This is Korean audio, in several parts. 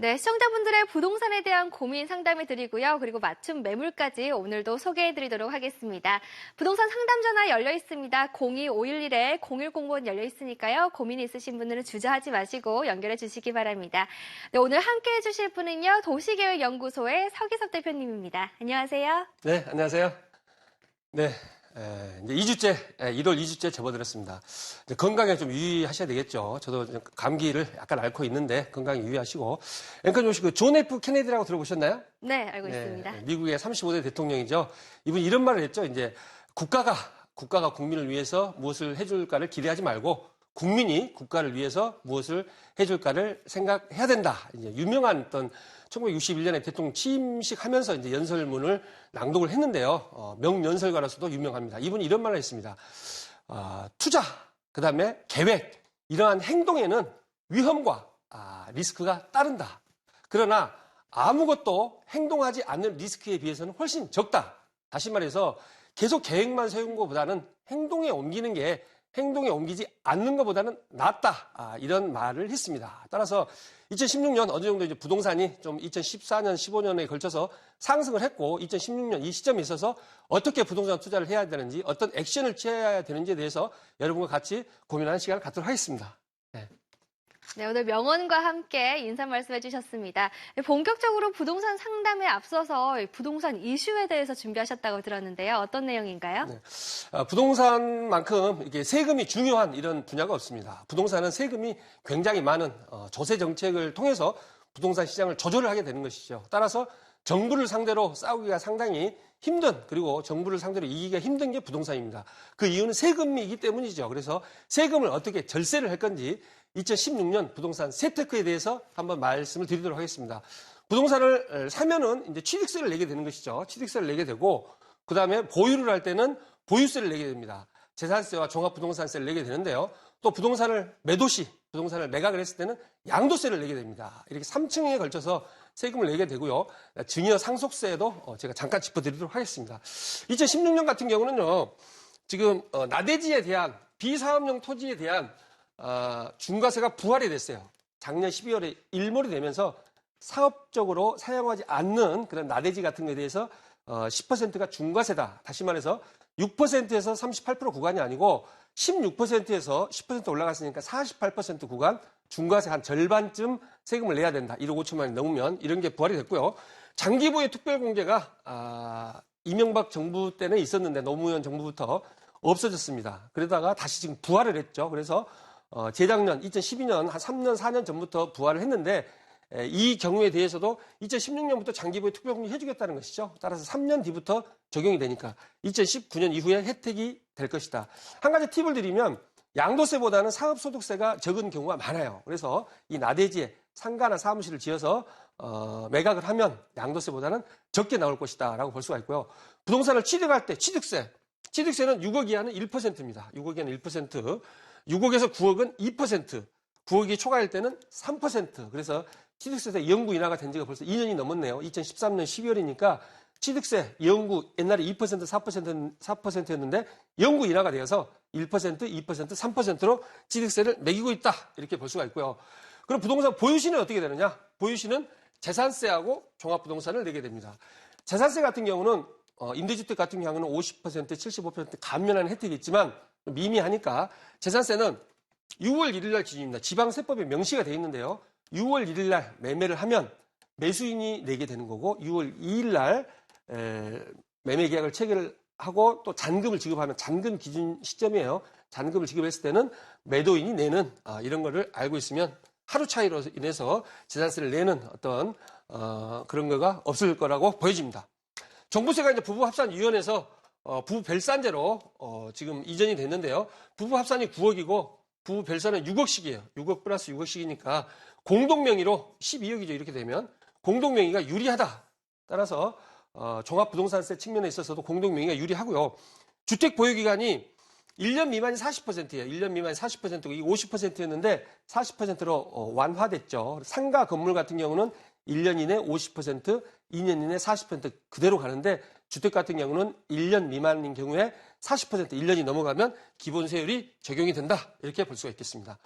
네, 시청자분들의 부동산에 대한 고민 상담해 드리고요. 그리고 맞춤 매물까지 오늘도 소개해 드리도록 하겠습니다. 부동산 상담 전화 열려 있습니다. 02511에 0105번 열려 있으니까요. 고민 있으신 분들은 주저하지 마시고 연결해 주시기 바랍니다. 네, 오늘 함께 해 주실 분은요. 도시계획연구소의 서기석 대표님입니다. 안녕하세요. 네, 안녕하세요. 네, 에, 이제 2주째, 1월 2주째 접어들었습니다. 건강에 좀 유의하셔야 되겠죠. 저도 좀 감기를 약간 앓고 있는데 건강에 유의하시고. 앵커님 혹시 그존 F 케네디라고 들어보셨나요? 네, 알고 네, 있습니다. 미국의 35대 대통령이죠. 이분 이런 말을 했죠. 이제 국가가 국가가 국민을 위해서 무엇을 해줄까를 기대하지 말고 국민이 국가를 위해서 무엇을 해줄까를 생각해야 된다. 이제 유명한 어떤 1961년에 대통령 취임식 하면서 이제 연설문을 낭독을 했는데요. 어, 명연설가로서도 유명합니다. 이분이 이런 말을 했습니다. 아, 투자, 그 다음에 계획, 이러한 행동에는 위험과 아, 리스크가 따른다. 그러나 아무것도 행동하지 않는 리스크에 비해서는 훨씬 적다. 다시 말해서 계속 계획만 세운 것보다는 행동에 옮기는 게 행동에 옮기지 않는 것보다는 낫다. 아, 이런 말을 했습니다. 따라서 2016년 어느 정도 이제 부동산이 좀 2014년, 15년에 걸쳐서 상승을 했고 2016년 이 시점에 있어서 어떻게 부동산 투자를 해야 되는지 어떤 액션을 취해야 되는지에 대해서 여러분과 같이 고민하는 시간을 갖도록 하겠습니다. 네, 오늘 명언과 함께 인사 말씀해 주셨습니다. 네, 본격적으로 부동산 상담에 앞서서 부동산 이슈에 대해서 준비하셨다고 들었는데요. 어떤 내용인가요? 네. 아, 부동산만큼 이게 세금이 중요한 이런 분야가 없습니다. 부동산은 세금이 굉장히 많은 어, 조세 정책을 통해서 부동산 시장을 조절을 하게 되는 것이죠. 따라서 정부를 상대로 싸우기가 상당히 힘든 그리고 정부를 상대로 이기기가 힘든 게 부동산입니다. 그 이유는 세금이기 때문이죠. 그래서 세금을 어떻게 절세를 할 건지 2016년 부동산 세테크에 대해서 한번 말씀을 드리도록 하겠습니다. 부동산을 사면은 이제 취득세를 내게 되는 것이죠. 취득세를 내게 되고 그 다음에 보유를 할 때는 보유세를 내게 됩니다. 재산세와 종합부동산세를 내게 되는데요. 또 부동산을 매도 시 부동산을 매각을 했을 때는 양도세를 내게 됩니다. 이렇게 3층에 걸쳐서 세금을 내게 되고요. 증여 상속세도 어, 제가 잠깐 짚어드리도록 하겠습니다. 2016년 같은 경우는요. 지금 어, 나대지에 대한 비사업용 토지에 대한 어, 중과세가 부활이 됐어요. 작년 12월에 일몰이 되면서 사업적으로 사용하지 않는 그런 나대지 같은 것에 대해서 10%가 중과세다. 다시 말해서 6%에서 38% 구간이 아니고 16%에서 10% 올라갔으니까 48% 구간 중과세 한 절반쯤 세금을 내야 된다. 1억 5천만 원이 넘으면 이런 게 부활이 됐고요. 장기부의 특별공제가 아, 이명박 정부 때는 있었는데 노무현 정부부터 없어졌습니다. 그러다가 다시 지금 부활을 했죠. 그래서 어, 재작년 2012년 한 3년 4년 전부터 부활을 했는데 에, 이 경우에 대해서도 2016년부터 장기부의 특별공제 해주겠다는 것이죠. 따라서 3년 뒤부터 적용이 되니까 2019년 이후에 혜택이 될 것이다. 한 가지 팁을 드리면 양도세보다는 사업소득세가 적은 경우가 많아요. 그래서 이 나대지에 상가나 사무실을 지어서 어, 매각을 하면 양도세보다는 적게 나올 것이다라고 볼 수가 있고요. 부동산을 취득할 때 취득세, 취득세는 6억 이하는 1%입니다. 6억 이하는 1%. 6억에서 9억은 2%, 9억이 초과할 때는 3%. 그래서 취득세 영구 인하가 된 지가 벌써 2년이 넘었네요. 2013년 12월이니까 취득세 영구 옛날에 2% 4% 4%였는데 영구 인하가 되어서 1% 2% 3%로 취득세를 매기고 있다. 이렇게 볼 수가 있고요. 그럼 부동산 보유시는 어떻게 되느냐? 보유시는 재산세하고 종합부동산을 내게 됩니다. 재산세 같은 경우는 어, 임대주택 같은 경우는 50% 75% 감면하는 혜택이 있지만 미미하니까 재산세는 6월 1일 날 기준입니다. 지방세법에 명시가 되어 있는데요. 6월 1일 날 매매를 하면 매수인이 내게 되는 거고 6월 2일 날 에, 매매 계약을 체결 하고 또 잔금을 지급하면 잔금 기준 시점이에요. 잔금을 지급했을 때는 매도인이 내는 아, 이런 거를 알고 있으면 하루 차이로 인해서 재산세를 내는 어떤 어, 그런 거가 없을 거라고 보여집니다. 정부세가 이제 부부 합산 위원회에서 어, 부부 별산제로 어, 지금 이전이 됐는데요. 부부 합산이 9억이고 부부 별산은 6억씩이에요. 6억 플러스 6억씩이니까 공동 명의로 12억이죠. 이렇게 되면 공동 명의가 유리하다. 따라서 어, 종합부동산세 측면에 있어서도 공동 명의가 유리하고요. 주택 보유 기간이 1년 미만이 40%예요. 1년 미만이 40%고 이 50%였는데 40%로 어, 완화됐죠. 상가 건물 같은 경우는 1년 이내 50%, 2년 이내 40% 그대로 가는데 주택 같은 경우는 1년 미만인 경우에 40% 1년이 넘어가면 기본 세율이 적용이 된다. 이렇게 볼 수가 있겠습니다.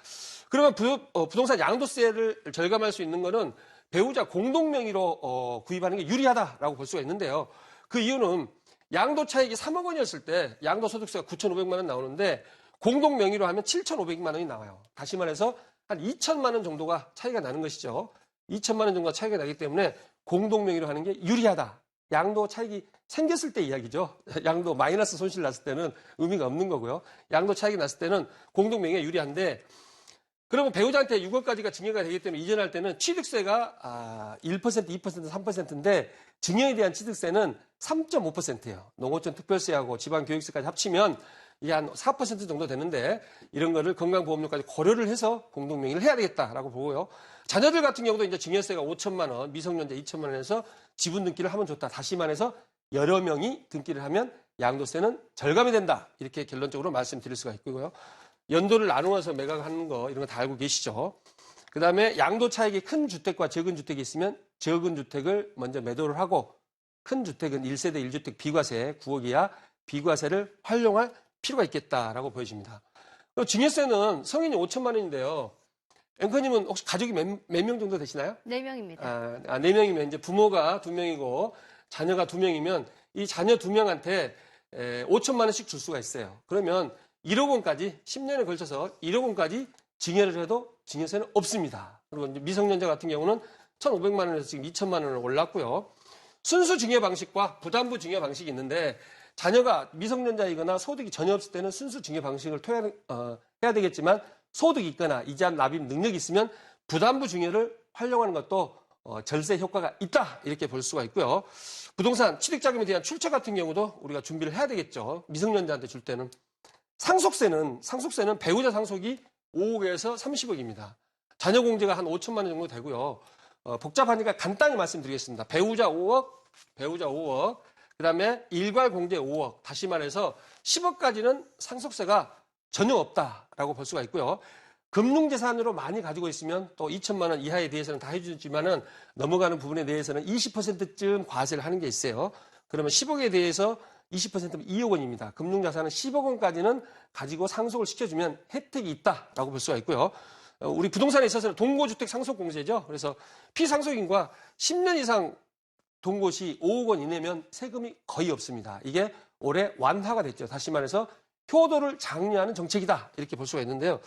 그러면 부, 어, 부동산 양도세를 절감할 수 있는 거는 배우자 공동 명의로 어, 구입하는 게 유리하다라고 볼 수가 있는데요. 그 이유는 양도 차익이 3억 원이었을 때 양도 소득세가 9,500만 원 나오는데 공동 명의로 하면 7,500만 원이 나와요. 다시 말해서 한 2천만 원 정도가 차이가 나는 것이죠. 2천만 원 정도가 차이가 나기 때문에 공동 명의로 하는 게 유리하다. 양도 차익이 생겼을 때 이야기죠. 양도 마이너스 손실 났을 때는 의미가 없는 거고요. 양도 차익이 났을 때는 공동 명의가 유리한데 그러면 배우자한테 6억까지가 증여가 되기 때문에 이전할 때는 취득세가 아, 1%, 2%, 3%인데 증여에 대한 취득세는 3.5%예요. 농어촌 특별세하고 지방교육세까지 합치면 이게 한 4% 정도 되는데 이런 거를 건강보험료까지 고려를 해서 공동명의를 해야 되겠다라고 보고요. 자녀들 같은 경우도 이제 증여세가 5천만 원, 미성년자 2천만 원에서 지분 등기를 하면 좋다. 다시 말해서 여러 명이 등기를 하면 양도세는 절감이 된다. 이렇게 결론적으로 말씀드릴 수가 있고요. 연도를 나누어서 매각하는 거 이런 거 다 알고 계시죠. 그 다음에 양도 차익이 큰 주택과 적은 주택이 있으면 적은 주택을 먼저 매도를 하고 큰 주택은 1세대 1주택 비과세 9억 이하 비과세를 활용할 필요가 있겠다라고 보여집니다. 증여세는 성인이 5천만 원인데요. 앵커님은 혹시 가족이 몇 명 정도 되시나요? 네명입니다 아, 아, 네 명이면 이제 부모가 두 명이고 자녀가 두 명이면 이 자녀 두 명한테 에, 5천만 원씩 줄 수가 있어요. 그러면 1억 원까지 10년에 걸쳐서 1억 원까지 증여를 해도 증여세는 없습니다. 그리고 미성년자 같은 경우는 1,500만 원에서 지금 2천만 원을 올랐고요. 순수 증여 방식과 부담부 증여 방식이 있는데 자녀가 미성년자이거나 소득이 전혀 없을 때는 순수 증여 방식을 토야, 어, 해야 되겠지만 소득이 있거나 이자 납입 능력이 있으면 부담부 증여를 활용하는 것도 어, 절세 효과가 있다 이렇게 볼 수가 있고요. 부동산 취득자금에 대한 출처 같은 경우도 우리가 준비를 해야 되겠죠. 미성년자한테 줄 때는 상속세는 상속세는 배우자 상속이 5억에서 30억입니다. 자녀 공제가 한 5천만 원 정도 되고요. 어, 복잡하니까 간단히 말씀드리겠습니다. 배우자 5억, 배우자 5억, 그 다음에 일괄 공제 5억. 다시 말해서 10억까지는 상속세가 전혀 없다라고 볼 수가 있고요. 금융재산으로 많이 가지고 있으면 또 2천만 원 이하에 대해서는 다 해주지만은 넘어가는 부분에 대해서는 20%쯤 과세를 하는 게 있어요. 그러면 10억에 대해서 20%면 2억 원입니다. 금융자산은 10억 원까지는 가지고 상속을 시켜주면 혜택이 있다라고 볼 수가 있고요. 어, 우리 부동산에 있어서는 동고주택 상속공제죠. 그래서 피상속인과 10년 이상 동고시 5억 원 이내면 세금이 거의 없습니다. 이게 올해 완화가 됐죠. 다시 말해서 효도를 장려하는 정책이다. 이렇게 볼 수가 있는데요.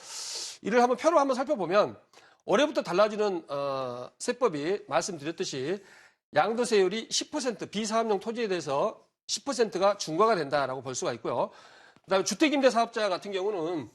이를 한번 표로 한번 살펴보면 올해부터 달라지는 어, 세법이 말씀드렸듯이 양도세율이 10% 비사업용 토지에 대해서 10%가 중과가 된다라고 볼 수가 있고요. 그다음에 주택임대 사업자 같은 경우는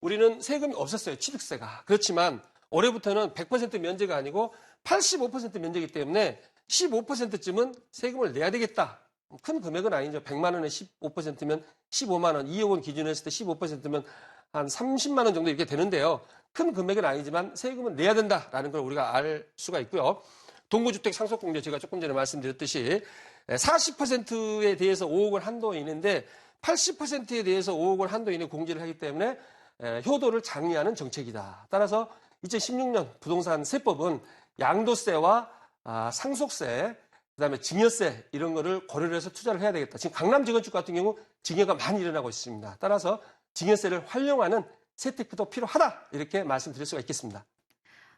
우리는 세금이 없었어요. 취득세가. 그렇지만 올해부터는 100% 면제가 아니고 85% 면제이기 때문에 15%쯤은 세금을 내야 되겠다. 큰 금액은 아니죠. 100만 원에 15%면 15만 원, 2억 원 기준으로 했을 때 15%면 한 30만 원 정도 이렇게 되는데요. 큰 금액은 아니지만 세금은 내야 된다라는 걸 우리가 알 수가 있고요. 동구주택 상속공제 제가 조금 전에 말씀드렸듯이 40%에 대해서 5억을 한도 있는데 80%에 대해서 5억을 한도 이내 공제를 하기 때문에 에, 효도를 장려하는 정책이다. 따라서 2016년 부동산 세법은 양도세와 아, 상속세, 그다음에 증여세 이런 거를 고려를 해서 투자를 해야 되겠다. 지금 강남 재건축 같은 경우 증여가 많이 일어나고 있습니다. 따라서 증여세를 활용하는 세테크도 필요하다. 이렇게 말씀드릴 수가 있겠습니다.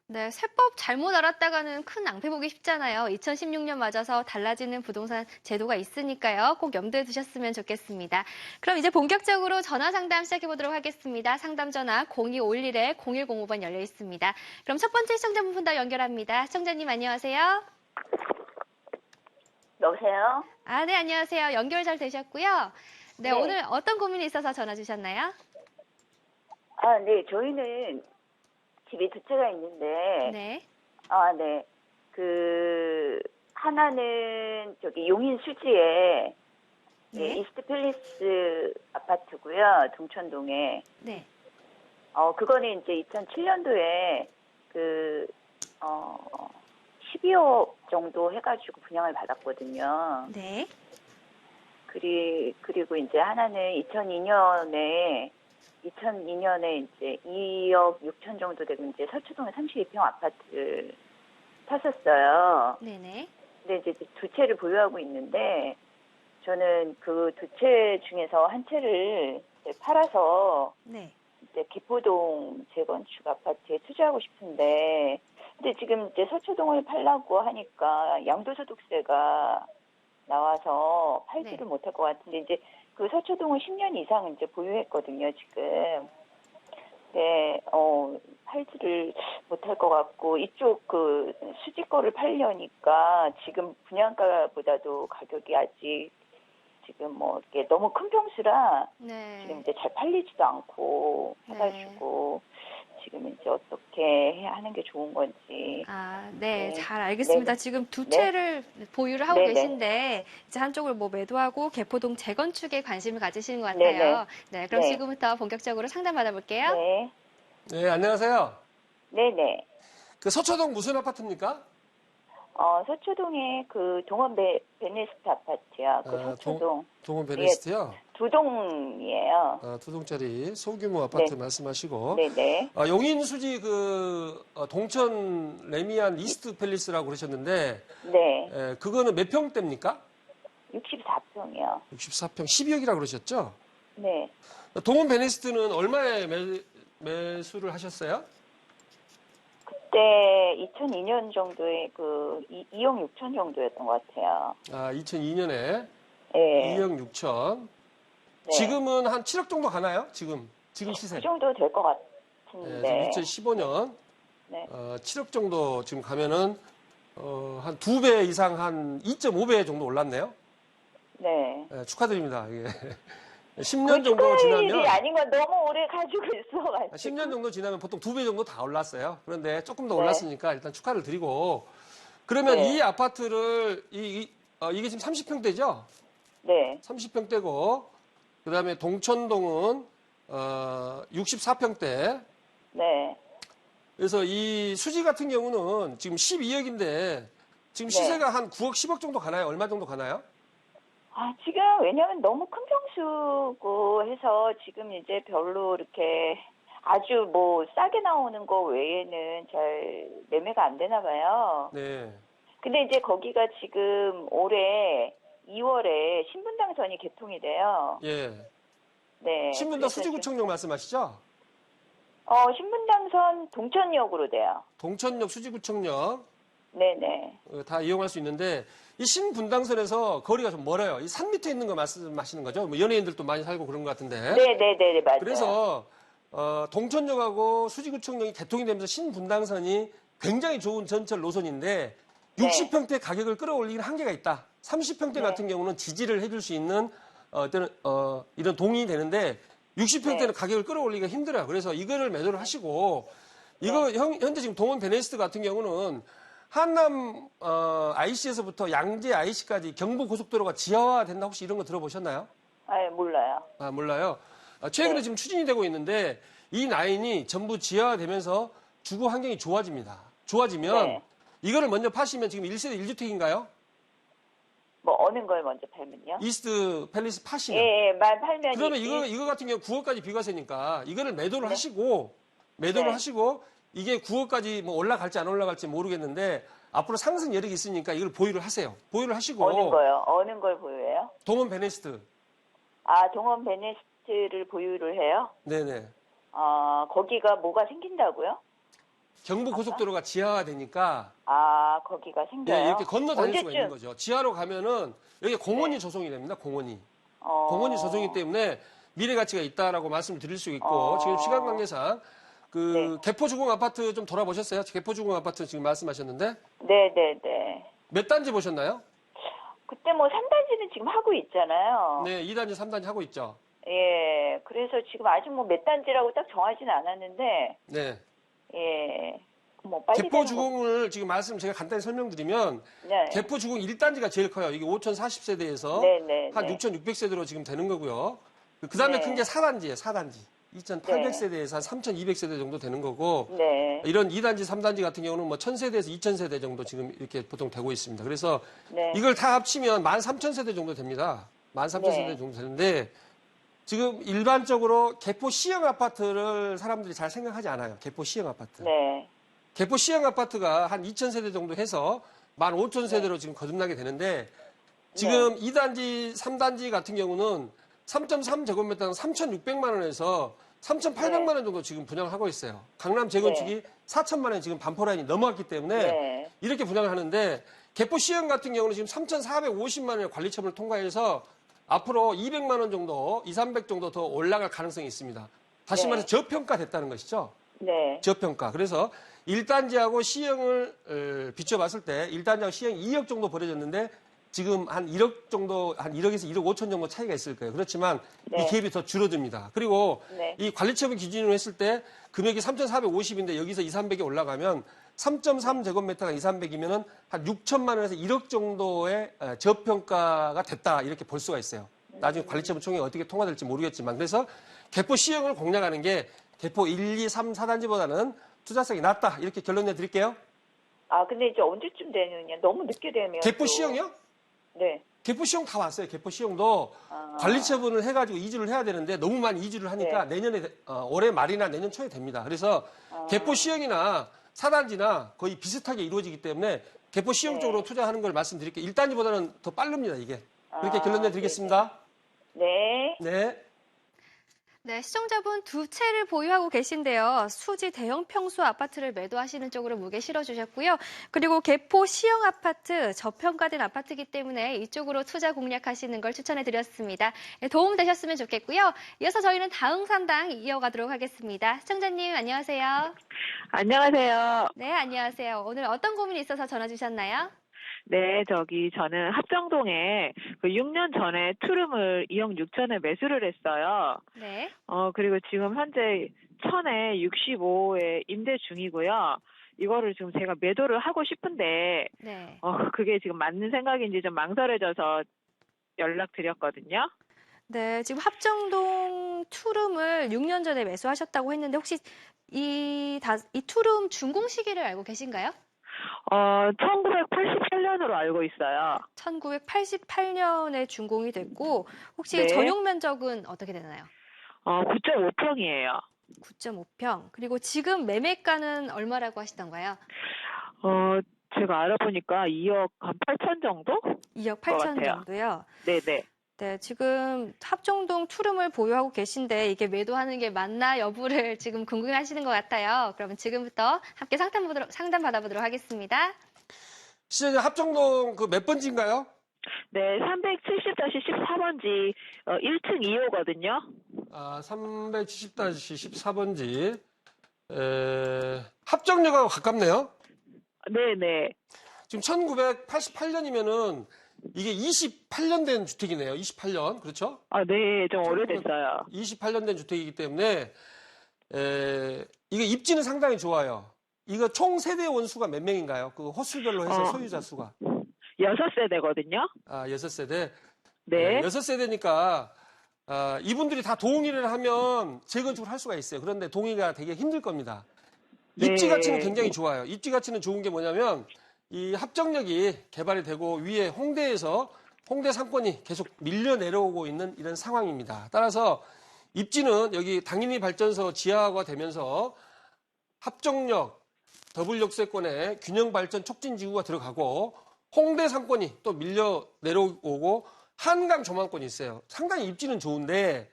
네, 세법 잘못 알았다가는 큰 낭패 보기 쉽잖아요. 2016년 맞아서 달라지는 부동산 제도가 있으니까요. 꼭 염두에 두셨으면 좋겠습니다. 그럼 이제 본격적으로 전화 상담 시작해 보도록 하겠습니다. 상담 전화 0251에 0105번 열려 있습니다. 그럼 첫 번째 시청자분 더 연결합니다. 시청자님 안녕하세요. 여보세요? 아, 네, 안녕하세요. 연결 잘 되셨고요. 네, 네. 오늘 어떤 고민이 있어서 전화 주셨나요? 아, 네, 저희는 집에 두 채가 있는데, 네. 아, 네. 그, 하나는 저기 용인 수지에, 네, 네. 이스트 팰리스 아파트고요, 동천동에. 네. 어, 그거는 이제 2007년도에 그, 어, 12억 정도 해가지고 분양을 받았거든요. 네. 그리, 그리고 이제 하나는 2002년에 2002년에 이제 2억 6천 정도 되고 이제 서초동에 32평 아파트를 샀었어요. 네네. 근데 이제 두 채를 보유하고 있는데 저는 그 두 채 중에서 한 채를 팔아서 네. 이제 기포동 재건축 아파트에 투자하고 싶은데 근데 지금 이제 서초동을 팔라고 하니까 양도소득세가 나와서 팔지를 네. 못할 것 같은데 이제 그 서초동은 10년 이상 이제 보유했거든요, 지금. 네, 어, 팔지를 못할 것 같고, 이쪽 그 수지 거를 팔려니까 지금 분양가보다도 가격이 아직 지금 뭐 이렇게 너무 큰 평수라 네. 지금 이제 잘 팔리지도 않고 네. 해가지고 지금 이제 어떻게 해야 하는 게 좋은 건지. 아, 네, 네. 잘 알겠습니다. 네. 지금 두 네. 채를 보유를 하고 네, 네. 계신데 이제 한쪽을 뭐 매도하고 개포동 재건축에 관심을 가지시는 것 네, 같아요. 네, 그럼 네. 지금부터 본격적으로 상담 받아볼게요. 네, 네, 안녕하세요. 네, 네. 그 서초동 무슨 아파트입니까? 어, 서초동에 그 동원 베, 베네스트 아파트요. 그 아, 서초동 동 원 베네스트요. 두 동이에요. 아, 두 동짜리 소규모 아파트 네. 말씀하시고. 네, 네. 아, 용인 수지 그 어, 동천 레미안 이스트 팰리스라고 그러셨는데 네. 에, 그거는 몇 평대입니까? 64평이요. 64평 12억이라고 그러셨죠? 네. 동원 베네스트는 얼마에 매, 매수를 하셨어요? 그때 2002년 정도에 그 2, 2억 6천 정도였던 것 같아요. 아, 2002년에 네. 2억 6천. 네. 지금은 한 7억 정도 가나요? 지금 지금 시세. 그 정도 될것 네, 같은데. 지금 2015년 네. 어, 7억 정도 지금 가면은 어, 한 두 배 이상 한 2.5배 정도 올랐네요. 네. 네, 축하드립니다. 이게 10년 그 정도 지나면 일이 아닌 건 너무 오래 가지고 있어가지고. 10년 정도 지나면 보통 두 배 정도 다 올랐어요. 그런데 조금 더 네. 올랐으니까 일단 축하를 드리고 그러면 네. 이 아파트를 이, 이- 어, 이게 지금 30평대죠? 네. 30평대고 그 다음에 동천동은 어, 64평대. 네. 그래서 이 수지 같은 경우는 지금 12억인데 지금 네. 시세가 한 9억 10억 정도 가나요? 얼마 정도 가나요? 아, 지금 왜냐면 너무 큰 평수고 해서 지금 이제 별로 이렇게 아주 뭐 싸게 나오는 거 외에는 잘 매매가 안 되나 봐요. 네. 근데 이제 거기가 지금 올해 2월에 신분당선이 개통이 돼요. 예. 네. 신분당 수지구청역 말씀하시죠? 어, 신분당선 동천역으로 돼요. 동천역 수지구청역 네네. 어, 다 이용할 수 있는데 이 신분당선에서 거리가 좀 멀어요. 이 산 밑에 있는 거 말씀하시는 거죠? 뭐 연예인들도 많이 살고 그런 것 같은데. 네네네, 맞아요. 그래서 어, 동천역하고 수지구청역이 개통이 되면서 신분당선이 굉장히 좋은 전철 노선인데 네. 60평대 가격을 끌어올리는 한계가 있다. 30평대 네. 같은 경우는 지지를 해줄 수 있는 어, 어, 이런 동의이 되는데 60평대는 네. 가격을 끌어올리기가 힘들어요. 그래서 이거를 매도를 하시고 이거 네. 현, 현재 지금 동원 베네스트 같은 경우는 한남 어, IC에서부터 양재 IC까지 경부 고속도로가 지하화 된다 혹시 이런 거 들어보셨나요? 아, 몰라요. 아, 몰라요. 아, 최근에 네. 지금 추진이 되고 있는데 이 라인이 전부 지하화되면서 주거 환경이 좋아집니다. 좋아지면 네. 이거를 먼저 파시면 지금 1세대 1주택인가요? 뭐 어느 걸 먼저 팔면요? 이스트 팰리스 파시면. 예, 예, 말 팔면 그러면 이- 이거 이거 같은 경우 9억까지 비과세니까 이거를 매도를 네. 하시고 매도를 네. 하시고 이게 9억까지 뭐 올라갈지 안 올라갈지 모르겠는데 앞으로 상승 여력이 있으니까 이걸 보유를 하세요. 보유를 하시고 어느 거요? 어느 걸 보유해요? 동원 베네스트. 아, 동원 베네스트를 보유를 해요? 네네. 아, 거기가 뭐가 생긴다고요? 경부 고속도로가 지하화 되니까 아, 거기가 생겨요? 네, 이렇게 건너 다닐 수가? 있는 거죠. 지하로 가면은 여기 공원이 조성이 됩니다. 공원이. 어, 공원이 조성이기 때문에 미래 가치가 있다라고 말씀을 드릴 수 있고 어. 지금 시간 관계상 그 네. 개포주공 아파트 좀 돌아보셨어요? 개포주공 아파트 지금 말씀하셨는데 네, 네, 네. 몇 단지 보셨나요? 그때 뭐 3단지는 지금 하고 있잖아요. 네, 2단지, 3단지 하고 있죠. 예, 그래서 지금 아직 뭐 몇 단지라고 딱 정하진 않았는데, 네. 예, 뭐 빨리 되는 거- 개포 주공을 지금 말씀 제가 간단히 설명드리면 네. 개포 주공 1단지가 제일 커요. 이게 5,040세대에서 네, 네, 한 네. 6,600세대로 지금 되는 거고요. 그 다음에 네. 큰게 4단지예요, 4단지. 2,800세대에서 한 3,200세대 정도 되는 거고, 네, 이런 2단지, 3단지 같은 경우는 뭐 1000세대에서 2000세대 정도 지금 이렇게 보통 되고 있습니다. 그래서 네. 이걸 다 합치면 13,000세대 정도 됩니다. 13,000세대 네. 정도 되는데, 지금 일반적으로 개포 시형 아파트를 사람들이 잘 생각하지 않아요. 개포 시형 아파트. 네, 개포 시형 아파트가 한 2,000세대 정도 해서 15,000세대로 지금 거듭나게 되는데 지금 2단지, 3단지 같은 경우는 3.3제곱미터당 3,600만 원에서 3,800만 원 정도 지금 분양을 하고 있어요. 강남 재건축이 4천만 원 지금 반포 라인이 넘어갔기 때문에 네. 이렇게 분양을 하는데 개포 시형 같은 경우는 지금 3,450만 원의 관리처분을 통과해서 앞으로 200만 원 정도, 2, 300 정도 더 올라갈 가능성이 있습니다. 다시 네. 말해서 저평가됐다는 것이죠. 네. 저평가. 그래서 1단지하고 시형을 어, 비춰봤을 때 1단지하고 시형 2억 정도 벌어졌는데 지금 한 1억 정도, 한 1억에서 1억 5천 정도 차이가 있을 거예요. 그렇지만 네. 이 갭이 더 줄어듭니다. 그리고 네. 이 관리처분 기준으로 했을 때 금액이 3,450인데 여기서 2, 300이 올라가면 3.3제곱미터가 2, 300이면은 한 6천만 원에서 1억 정도의 어, 저평가가 됐다 이렇게 볼 수가 있어요. 나중에 관리처분 총액이 어떻게 통과될지 모르겠지만 그래서 개포 시형을 공략하는 게 개포 1, 2, 3, 4단지보다는 투자성이 낮다 이렇게 결론 내드릴게요. 아, 근데 이제 언제쯤 되느냐? 너무 늦게 되면. 개포 또- 시형이요? 네. 개포 시형 다 왔어요. 개포 시형도 아. 관리 처분을 해가지고 이주를 해야 되는데 너무 많이 이주를 하니까 내년에 어, 올해 말이나 내년 초에 됩니다. 그래서 아. 개포 시형이나 사단지나 거의 비슷하게 이루어지기 때문에 개포 시형 네. 쪽으로 투자하는 걸 말씀드릴게요. 1단지보다는 더 빠릅니다. 이게 그렇게 아, 결론 내드리겠습니다. 네. 네. 네, 시청자분 두 채를 보유하고 계신데요. 수지 대형 평수 아파트를 매도하시는 쪽으로 무게 실어주셨고요. 그리고 개포 시형 아파트, 저평가된 아파트이기 때문에 이쪽으로 투자 공략하시는 걸 추천해드렸습니다. 네, 도움 되셨으면 좋겠고요. 이어서 저희는 다음 산당 이어가도록 하겠습니다. 시청자님 안녕하세요. 안녕하세요. 네, 안녕하세요. 오늘 어떤 고민이 있어서 전화 주셨나요? 네, 저기 저는 합정동에 그 6년 전에 투룸을 2억 6천에 매수를 했어요. 네. 어, 그리고 지금 현재 천에 65에 임대 중이고요. 이거를 지금 제가 매도를 하고 싶은데, 네. 어, 그게 지금 맞는 생각인지 좀 망설여져서 연락드렸거든요. 네, 지금 합정동 투룸을 6년 전에 매수하셨다고 했는데 혹시 이, 다, 이 투룸 준공 시기를 알고 계신가요? 어, 1988년으로 알고 있어요. 1988년에 준공이 됐고 혹시 네. 전용 면적은 어떻게 되나요? 어, 9.5평이에요. 9.5평. 그리고 지금 매매가는 얼마라고 하시던가요? 어, 제가 알아보니까 2억 한 8천 정도? 2억 것 8천 같아요. 정도요. 네네. 네, 지금 합정동 투룸을 보유하고 계신데 이게 매도하는 게 맞나 여부를 지금 궁금해하시는 것 같아요. 그러면 지금부터 함께 상담 보도록, 상담 받아보도록 하겠습니다. 시장님 합정동 그 몇 번지인가요? 네, 370-14번지 어, 1층 2호거든요. 아, 370-14번지. 에, 합정역하고 가깝네요. 네 네. 지금 1988년이면은 이게 28년 된 주택이네요. 28년. 그렇죠? 아, 네, 좀 오래됐어요. 28년 된 주택이기 때문에 에, 이게 입지는 상당히 좋아요. 이거 총 세대 원수가 몇 명인가요? 그 호수별로 해서 어. 소유자 수가. 여섯 세대거든요. 아, 여섯 세대. 네. 여섯 세대니까 아, 이분들이 다 동의를 하면 재건축을 할 수가 있어요. 그런데 동의가 되게 힘들 겁니다. 입지 네. 가치는 굉장히 좋아요. 입지 가치는 좋은 게 뭐냐면 이 합정역이 개발이 되고 위에 홍대에서 홍대 상권이 계속 밀려 내려오고 있는 이런 상황입니다. 따라서 입지는 여기 당연히 발전소 지하화가 되면서 합정역 더블역세권에 균형 발전 촉진 지구가 들어가고 홍대 상권이 또 밀려 내려오고 한강 조망권이 있어요. 상당히 입지는 좋은데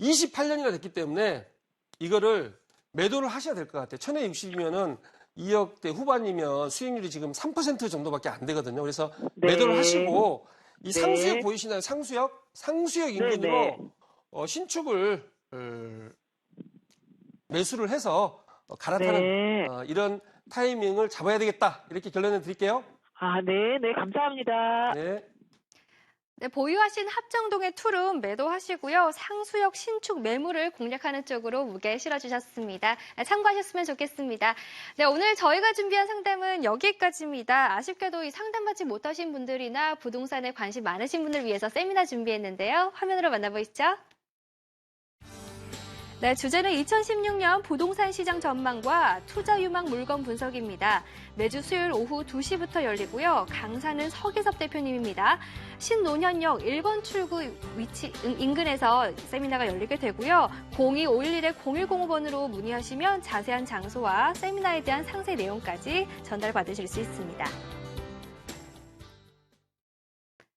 28년이나 됐기 때문에 이거를 매도를 하셔야 될 것 같아요. 1060이면은 2억대 후반이면 수익률이 지금 3% 정도밖에 안 되거든요. 그래서 네. 매도를 하시고 이 네. 상수역 보이시나요? 상수역? 상수역 인근으로 네. 어, 신축을 어, 매수를 해서 어, 갈아타는 네. 어, 이런 타이밍을 잡아야 되겠다. 이렇게 결론을 드릴게요. 아, 네, 네, 감사합니다. 네. 네, 보유하신 합정동의 투룸 매도하시고요. 상수역 신축 매물을 공략하는 쪽으로 무게 실어주셨습니다. 아, 참고하셨으면 좋겠습니다. 네, 오늘 저희가 준비한 상담은 여기까지입니다. 아쉽게도 이 상담받지 못하신 분들이나 부동산에 관심 많으신 분들 위해서 세미나 준비했는데요. 화면으로 만나보시죠. 네, 주제는 2016년 부동산 시장 전망과 투자 유망 물건 분석입니다. 매주 수요일 오후 2시부터 열리고요. 강사는 서기섭 대표님입니다. 신노년역 1번 출구 위치 인- 인근에서 세미나가 열리게 되고요. 02511-0105번으로 문의하시면 자세한 장소와 세미나에 대한 상세 내용까지 전달받으실 수 있습니다.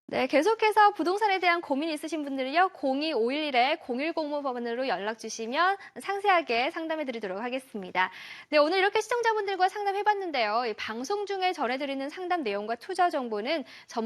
네, 계속해서 부동산에 대한 고민 있으신 분들은요, 02-511-0105번으로 연락 주시면 상세하게 상담해 드리도록 하겠습니다. 네, 오늘 이렇게 시청자분들과 상담해 봤는데요. 방송 중에 전해드리는 상담 내용과 투자 정보는 전